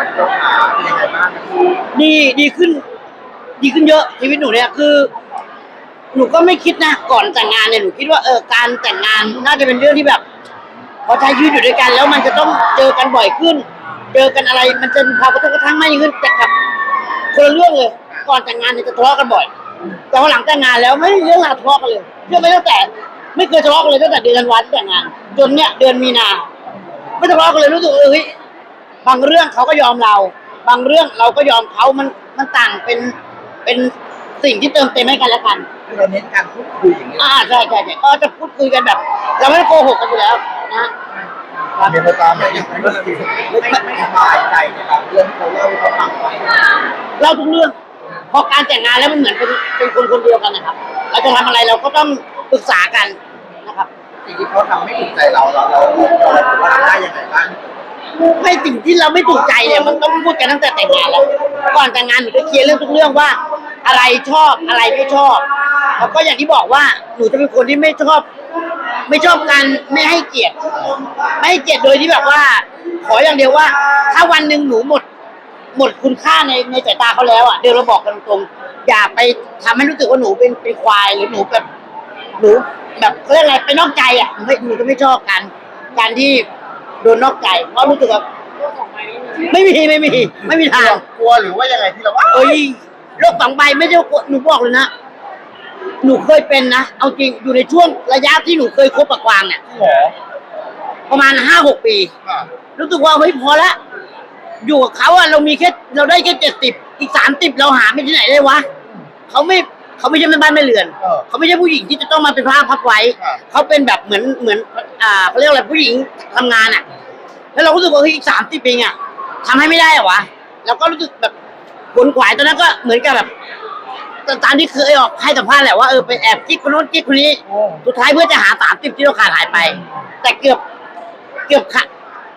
ครับพี่โก้ขาเป็นยังไงบ้างดีดีขึ้น ดีขึ้นเยอะชีวิตหนูเนี่ยคือ หนูก็ไม่คิดนะก่อนแต่งงานเนี่ยหนูคิดว่าเออการแต่งงานน่าจะเป็นเรื่องที่แบบพอใช้ชีวิตอยู่ด้วยกันแล้วมันจะต้องเจอกันบ่อยขึ้น เจอกันอะไรมันจะมีความกระทบกระทั่งมากยิ่งขึ้นแต่กับคนละเรื่องเลย ก่อนแต่งงานเนี่ยจะทะเลาะกันบ่อย แต่พอหลังแต่งงานแล้วไม่มีเรื่องราวทะเลาะกันเลยเรื่องไม่ตั้งแต่ ไม่เคยทะเลาะกันเลยตั้งแต่เดือนธันวาที่แต่งงาน จนเนี่ยเดือนมีนา ไม่ทะเลาะกันเลยรู้สึกว่าเฮ้ย บางเรื่องเขาก็ยอมเรา บางเรื่องเราก็ยอมเขามันมันต่างเป็นเป็นสิ่งที่เติมเต็มให้กันและกันคือเราเน้นการพูดคุยอย่างนี้ยอ่าใช่ใช่ใช่ก็จะพูดคุยกันแบบ เราไม่ได้โกหกกันอยู่แล้วนะเมียเขาตามอย่างนี้ไม่ไม่ไม่สบายใจนะครับเรื่องที่เขาเล่าให้เขาฟังไปเล่าทุกเรื่องพอการแต่งงานแล้วมันเหมือนเป็นเป็นคนคนเดียวกันนะครับ เราจะทำอะไรเราก็ต้องปรึกษากันนะครับ สิ่งที่เขาทำไม่ถูกใจเราเราเราเราเราว่าเราได้ยังไงบ้าง ไม่สิ่งที่เราไม่ถูกใจเนี่ยมันต้องพูดกันตั้งแต่แต่งงานแล้ว ก่อนแต่งงานหนูจะเคลียร์เรื่องทุกเรื่องว่า อะไรชอบอะไรไม่ชอบ แล้วก็อย่างที่บอกว่าหนูจะเป็นคนที่ไม่ชอบ ไม่ชอบการไม่ให้เกียรติไม่ให้เกียรติโดยที่แบบว่า ขออย่างเดียวว่า ถ้าวันหนึ่งหนูหมด หมดคุณค่าในในสายตาเขาแล้วอะเดี๋ยวเราบอกกันตรงๆอย่าไปทำให้รู้สึกว่าหนูเป็นเป็นควายหรือหนูแบบหนูแบบเขาเรียกอะไรไปนอกใจอะหนูไม่หนูจะไม่ชอบการการที่ โดนนอกใจเพราะรู้สึกว่าไม่มีไม่มี ไม่มีทางกลัวหรือว่ายังไงที่เราว่าเอ้ยโรคสองใบไม่ใช่ว่าหนูบอกเลยนะหนูเคยเป็นนะเอาจริงอยู่ในช่วงระยะที่หนูเคยคบกับกวางเนี่ยหมอประมาณห้าหกปี อ่ารู้สึกว่าเฮ้ยพอละอยู่กับเขาอะเรามีแค่เราได้แค่เจ็ดสิบอีกสามสิบเราหาไม่ที่ไหนได้วะเขาไม่ เขาไม่ใช่แม่บ้านแม่เรือน เออเขาไม่ใช่ผู้หญิงที่จะต้องมาเป็นผ้าพับไว้ อ่า เขาเป็นแบบเหมือนเหมือน อ่าเขาเรียกอะไรผู้หญิงทำงานอะแล้วเราก็รู้สึกว่าเฮ้ยอีกสามสิบปีอะทำให้ไม่ได้เหรอวะเราก็รู้สึกแบบขวนขวายตอนนั้นก็เหมือนกับแบบตามที่เคยออกให้สัมภาษณ์แหละว่าเออไปแอบกิ๊กคนโน้นกิ๊กคนนี้ โอ้ สุดท้ายเพื่อจะหาสามสิบที่เราขาดหายไป แต่เกือบเกือบขาด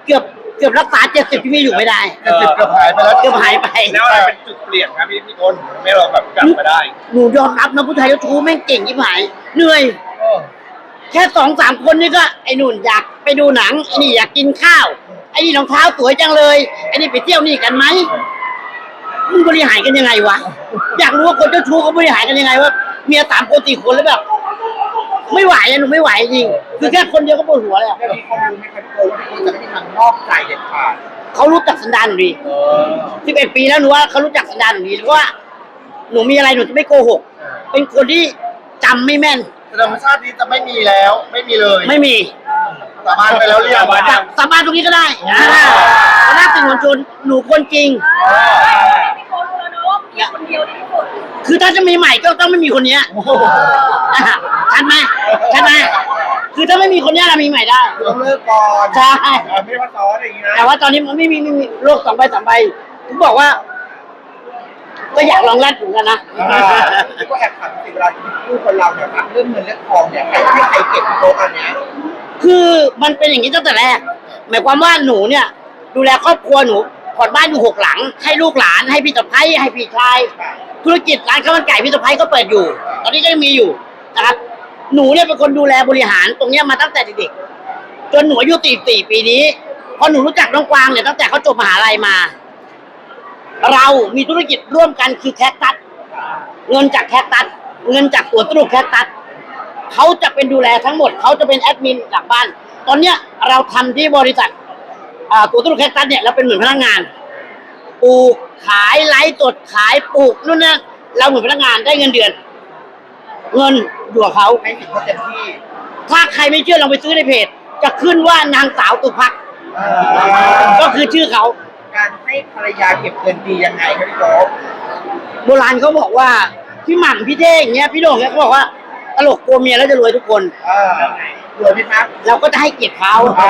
เกือบเกือบรักษาเจ็ดสิบที่มีอยู่ไม่ได้ เจ็ดสิบเกือบหายไปแล้วเกือบหายไป แล้วอะไรเป็นจุดเปลี่ยนครับพี่พี่ต้นไม่เราแบบกลับมาได้หนูยอมรับนะผู้ชายเจ้าชู้แม่งเก่งยิ่งหายเหนื่อย เออแค่สองสามคนนี่ก็ไอ้นุ่นอยากไปดูหนังไอ้นี่อยากกินข้าวไอ้นี่รองเท้าสวยจังเลยไอ้นี่ไปเที่ยวนี่กันไหมมึงบริหารกันยังไงวะอยากรู้ว่าคนเจ้าชู้เขาบริหารกันยังไงว่าเมียสามคนสี่คนแล้วแบบ ไม่ไหวอะหนูไม่ไหวจริงคือแค่คนเดียวก็ปวดหัวเลยอะแล้วมีข้อมูลไหมครับพี่โก้ว่าพี่โก้จะไม่มีทางนอกใจเด็ดขาดเขารู้จักสันดานหนูดีเออสิบเอ็ดปีแล้วหนูว่าเขารู้จักสันดานหนูดีเพราะว่า หนูมีอะไรหนูจะไม่โกหก เป็นคนที่จำไม่แม่น แต่ธรรมชาตินี้จะไม่มีแล้ว ไม่มีเลยไม่มีสาบานไปแล้วเรียกสาบานสาสาบานตรงนี้ก็ได้อ่าหน้าสื่อมวลชนหนูคนจริง พี่โค้ชรู้แล้วเนอะว่ามีคนเดียวที่สุด คือถ้าจะมีใหม่ก็ต้องไม่มีคนเนี้ยโอ้โหอะชัดไหมชัดไหมคือถ้าไม่มีคนเนี้ยเรามีใหม่ได้ ต้องเลิกก่อนใช่เออไม่ว่าซ้อนอย่างนี้นะ แต่ว่าตอนนี้มันไม่มีไม่มีโรคสองใบสามใบผมบอกว่า ก็อยากลองแรดเหมือนกันนะ อ่าแล้วก็แอบถามสิเวลาที่คู่คนเราเนี่ยครับเรื่องเงินเรื่องทองเนี่ยใครที่ใครเก็บโต๊ะอันเนี้ยคือมันเป็นอย่างนี้ตั้งแต่แรก หมายความว่าหนูเนี่ย ดูแลครอบครัวหนู ผ่อนบ้านอยู่หกหลัง ให้ลูกหลานให้พี่สะพ้ายให้พี่ชาย ธุรกิจร้านข้าวมันไก่พี่สะพ้ายก็เปิดอยู่ ตอนนี้ก็ยังมีอยู่นะครับ หนูเนี่ยเป็นคนดูแลบริหารตรงเนี้ยมาตั้งแต่เด็กๆจนหนูอายุตีสี่ปีนี้พอหนูรู้จักน้องกวางเนี่ยตั้งแต่เขาจบมหาลัยมา เรามีธุรกิจร่วมกันคือแคคตัสเงินจากแคคตัสเงินจากสวนสนุกแคคตัสเขาจะเป็นดูแลทั้งหมด เขาจะเป็นแอดมินหลังบ้าน ตอนเนี้ยเราทำที่บริษัท อ่าสวนสนุกแคคตัสเนี่ยเราเป็นเหมือนพนักงาน ปลูกขายไลฟ์สดขายปลูกนู่นนั่นเราเหมือนพนักงานได้เงินเดือน เงินอยู่กับเขาให้สิทธิ์เขาเต็มที่ถ้าใครไม่เชื่อลองไปซื้อในเพจ จะขึ้นว่านางสาวตุพักเออก็คือชื่อเขา การให้ภรรยาเก็บเงินดียังไงครับพี่โก้โบราณเขาบอกว่าพี่หม่ำพี่เท่งอย่างเงี้ยพี่โด่งเนี่ยเขาบอกว่าตลกกลัวเมียแล้วจะรวยทุกคน เออรวยไหมครับ เราก็จะให้เกียรติเขาอ่า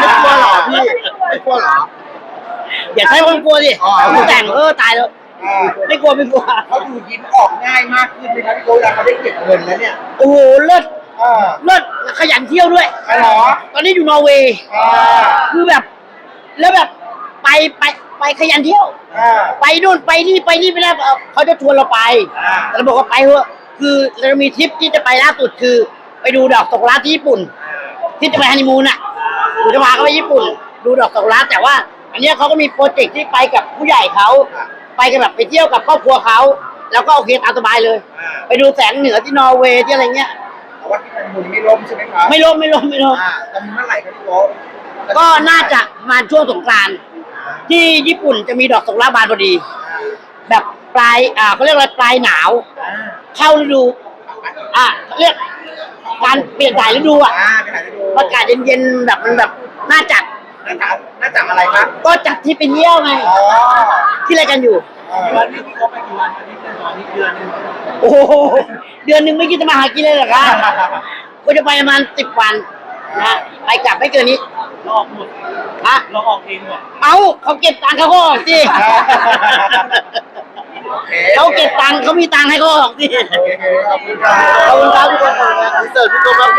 ไม่กลัวหรอพี่ไม่ กลัวหรอ อย่าใช้ความกลัวดิอ๋อเขาแต่งเออตายแล้วอ่าไม่กลัวไม่กลัวเขาดูยิ้มออกง่ายมากขึ้นไหมครับพี่โก้เวลาเขาได้เก็บเงินแล้วเนี่ยโอ้โหเลิศเออเลิศขยันเที่ยวด้วยอ๋อเหรอตอนนี้อยู่นอร์เวย์อ่าคือแบบ แล้วแบบไปไปไปขยันเที่ยว อ่าไปนู่นไปนี่ไปนี่ไปแล้วเอ่อเขาจะชวนเราไป อ่าแต่เราบอกว่าไปเถอะคือเรามีทริปที่จะไปล่าสุดคือ ไปดูดอกตกรัที่ญี่ปุ่น ที่จะไปฮันนีมูนอะหนูจะพาเขาไปญี่ปุ่น ดูดอกตกรัแต่ว่า อันเนี้ยเขาก็มีโปรเจกต์ที่ไปกับผู้ใหญ่เขาไปกันแบบไปเที่ยวกับครอบครัวเขาแล้วก็โอเคตามสบายเลย อ่าไปดูแสงเหนือที่นอร์เวย์ที่อะไรเงี้ย แต่ว่าที่มันมูลไม่ล่มใช่ไหมครับไม่ล้มไม่ล้มไม่ล้มอ่าจะมีเมื่อไหร่ครับพี่โก้ก็น่าจะมาช่วงสงกรานต์ที่ญี่ปุ่นจะมีดอกสกุระบานพอดี แบบปลายอ่าเขาเรียกอะไรปลายหนาว อ่าเข้าฤดู อ่าเขาเรียกการเปลี่ยนถ่ายฤดูอะอ่าไปถ่ายไปดูอากาศเย็นๆแบบมันแบบน่าจัด น่าจะน่าจะอะไรครับก็จัดที่ไปเที่ยวไงอ๋อที่อะไรกันอยู่ วันนี้พี่โก้ไปกี่วันวันนี้เป็นวันนี้เดือนหนึงโอ้โหเดือนหนึ่งไม่คิดจะมาหากินเลยเหรอคะก็จะไปประมาณสิบวันนะไปกลับไม่เกินนี้เราออกหมดฮะเราออกเองหมดเอาเขาเก็บตังค์เขาก็ออกสิโอเคเขาเก็บตังค์เขามีตังค์ให้เขาออกสิ โอเคขอบคุณครับขอบคุณครับทุกคนขอบคุณครับเสิร์ฟพี่โก้ครับ